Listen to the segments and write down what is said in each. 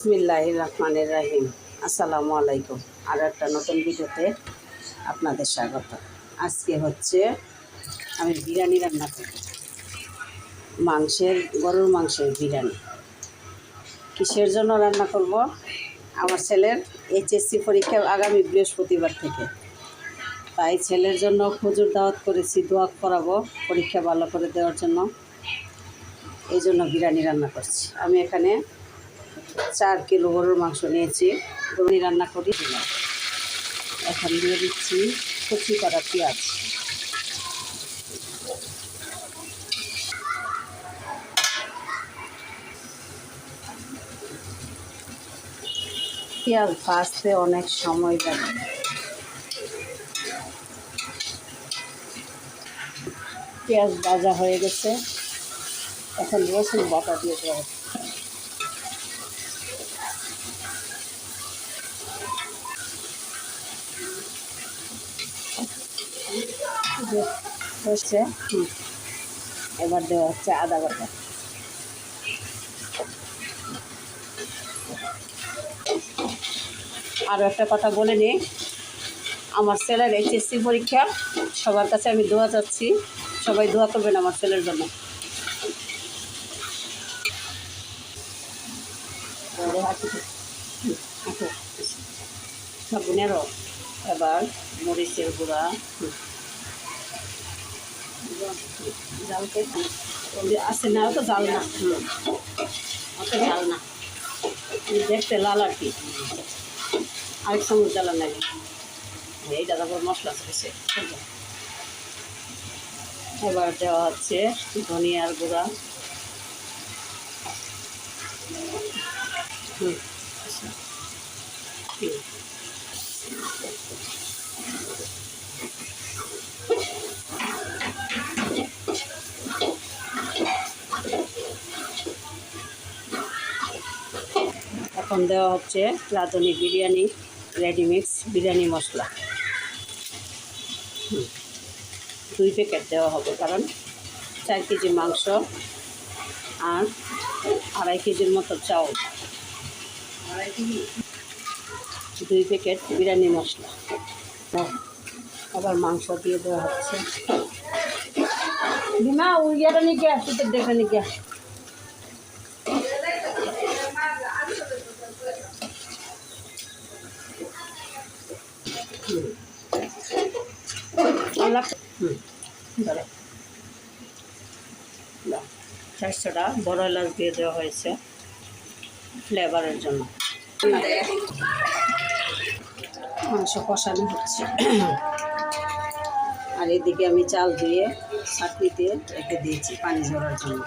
বিসমিল্লাহ রহমানের রাহিম আসসালামু আলাইকুম। আর একটা নতুন ভিডিওতে আপনাদের স্বাগত। আজকে হচ্ছে আমি বিরিয়ানি রান্না করব। মাংসের, গরুর মাংসের বিরিয়ানি। কিসের জন্য রান্না করব? আমার ছেলের এইচএসসি পরীক্ষা আগামী বৃহস্পতিবার থেকে। তাই ছেলের জন্য খুজুর দাওয়াত করেছি, দোয়া করাবো পরীক্ষা ভালো করে দেওয়ার জন্য। এই জন্য বিরিয়ানি রান্না করছি। আমি এখানে চার কিলো গরুর মাংস নিয়েছি। গরুনি রান্না করি। এখন দিয়ে দিচ্ছি কুচি করা পেঁয়াজ। পেঁয়াজ ভাজতে অনেক সময় লাগে। পেঁয়াজ ভাজা হয়ে গেছে। এখন রসুন বাটা দিয়ে দেওয়া হচ্ছে। এবার দেওয়া হচ্ছে আদা বাটা। আরও একটা কথা বলে নিই। আমার ছেলের এইচএসসি পরীক্ষা, সবার কাছে আমি দোয়া চাচ্ছি, সবাই দোয়া করবেন আমার ছেলের জন্য। সাবুনেরও এবার মরিচের গুঁড়া। জালকে আছে না অত জাল না। অত জাল না দেখতে লাল আর কি আরেক চামচ জ্বালা লাগে এইটা তারপর মশলা চলেছে এবার দেওয়া হচ্ছে ধনিয়ার গুঁড়া হুম। এখন দেওয়া হচ্ছে রাঁধুনি বিরিয়ানি রেডিমিক্স বিরিয়ানি মশলা। দুই প্যাকেট দেওয়া হবে, কারণ চার কেজি মাংস আর আড়াই কেজির মতো চাউল দুই প্যাকেট বিরিয়ানি মশলা। আবার মাংস দিয়ে দেওয়া হচ্ছে। বিমা ওই ইয়াটা নিয়ে গিয়া তুই দেখে নিয়ে। চারশোটা বড় এলাচ দিয়ে দেওয়া হয়েছে। ফ্লেভারের জন্য। মাংস কষানো হচ্ছে। আর এদিকে আমি চাল ধুয়ে চাটনিতে রেখে দিয়েছি পানি ঝরার জন্য।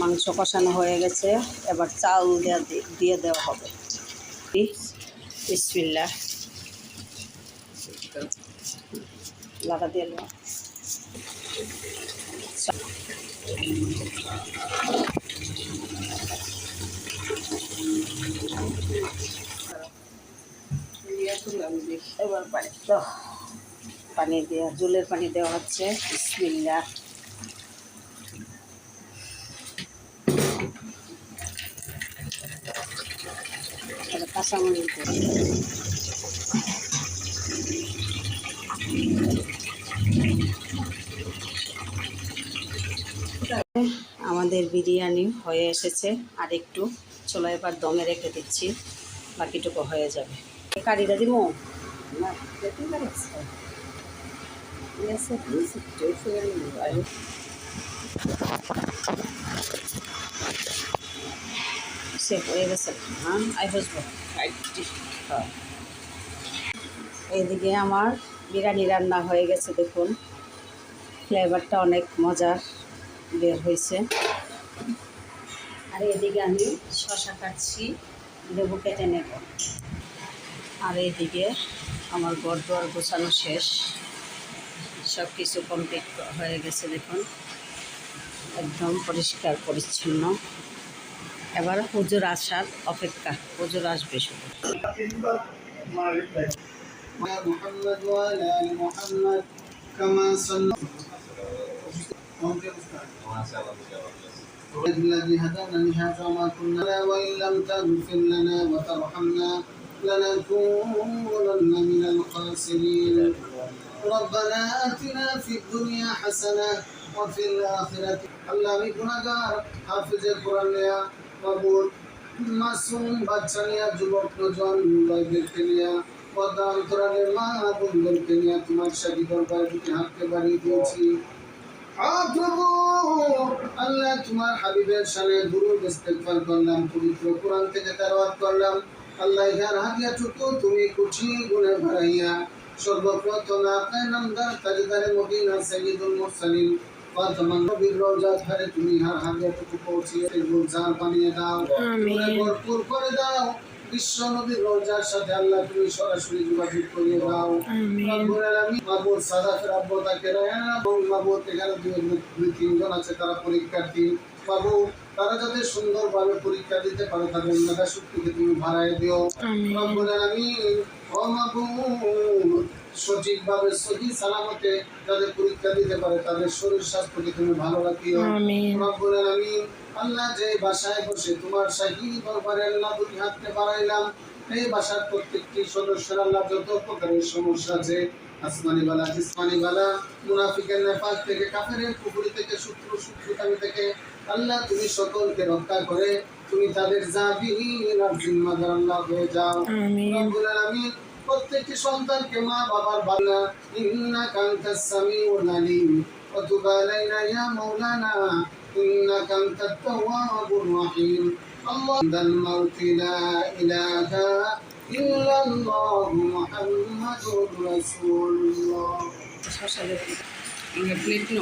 মাংস কষানো হয়ে গেছে। এবার চাল দিয়ে দেওয়া হবে। বিসমিল্লা লাগা দিয়ে দেওয়া। এবার পানি দাও। পানি দেওয়া জলের পানি দেওয়া হচ্ছে বিসমিল্লা কাঁচামরিচ আমাদের বিরিয়ানি হয়ে এসেছে আর একটু চলো এবার দমে রেখে দিচ্ছি বাকিটুকু হয়ে যাবে কারিটা দিব না দেখুন আছে। Yes, it is. Do it for you, right? সে গেছে হ্যাঁ আই হ্যাঁ এইদিকে আমার বিরিয়ানি রান্না হয়ে গেছে দেখুন ফ্লেভারটা অনেক মজার বের হয়েছে আর এদিকে আমি শশা কাটছি লেবু কেটে নেব আর এইদিকে আমার গড়দুয়ার গোছানো শেষ সব কিছু কমপ্লিট হয়ে গেছে দেখুন একদম পরিষ্কার পরিচ্ছন্ন এবার হুজুর আসার অপেক্ষা হুজুর আসবে শুধু محمد وعلى ال محمد كما صلى الذي هدانا لهذا وما كنا وإن لم تغفر لنا وترحمنا لنكونن من الخاسرين ربنا آتنا في الدنيا حسنة وفي الآخرة আল্লাহ আমি গুনাহগার হাফিজে কোরআন নেয়া মাবুদ মাসুম বাচ্চা নিয়া যুবক নজন ব্যক্তি নিয়া পর্দা অন্তরালের মা বোনদেরকে নিয়ে তোমার সাথী দরবার দুটি হাতকে বাড়িয়ে দিয়েছি আহ প্রভু আল্লাহ তোমার হাবিবের সালে দুরুদ ইস্তেগফার করলাম পবিত্র কোরআন থেকে তেলাওয়াত করলাম। আল্লাহ ইহার হাদিয়া টুকু তুমি কুচি গুণে ভরাইয়া সর্বপ্রথম আপনার নামদার তাজদারে মদিনা সাইয়িদুল মুরসালিন বর্তমান নবীর রওজা ধরে তুমি ইহার পৌঁছিয়ে গুলজার বানিয়ে দাও। ভরপুর করে দাও। বিশ্ব নবীর রোজার সাথে আল্লাহ তুমি সরাসরি যোগাযোগ করিয়ে দাও। রব্বুল সাদাত মাবুদ তাকে রায়না এখানে দুই তিনজন আছে তারা পরীক্ষার্থী বাবু তারা যাতে সুন্দরভাবে পরীক্ষা দিতে পারে তাদের মেধা শক্তিকে তুমি ভাড়ায় দিও। রব্বুল আলামিন ও মাবুদ সঠিকভাবে সহি সালামতে যাদের পরীক্ষা দিতে পারে তাদের শরীর স্বাস্থ্যকে তুমি ভালো রাখিও। রব্বুল আলামিন আল্লাহ যে বাসায় বসে তোমার শাহী দরবারে আল্লাহ দুই হাতকে বাড়াইলাম এই বাসার প্রত্যেকটি সদস্যের আল্লাহ যত প্রকারের সমস্যা আছে আসমানি বালা জিসমানি বালা মুনাফিকের নেপাল থেকে কাফেরের পুকুরি থেকে শত্রু থেকে আল্লাহ তুমি সকলকে রক্ষা করে তুমি তাদের জিম্মাদার আল্লাহ হয়ে যাও। রব্বুল আলামিন প্রত্যেকটি সন্তানকে মা বাবার বাংলা ইন্না কান্তাস সামিউল আলিম وتب علينا يا مولانا إنك أنت التواب الرحيم الله عند الموت لا إله إلا الله محمد رسول الله প্লেট নো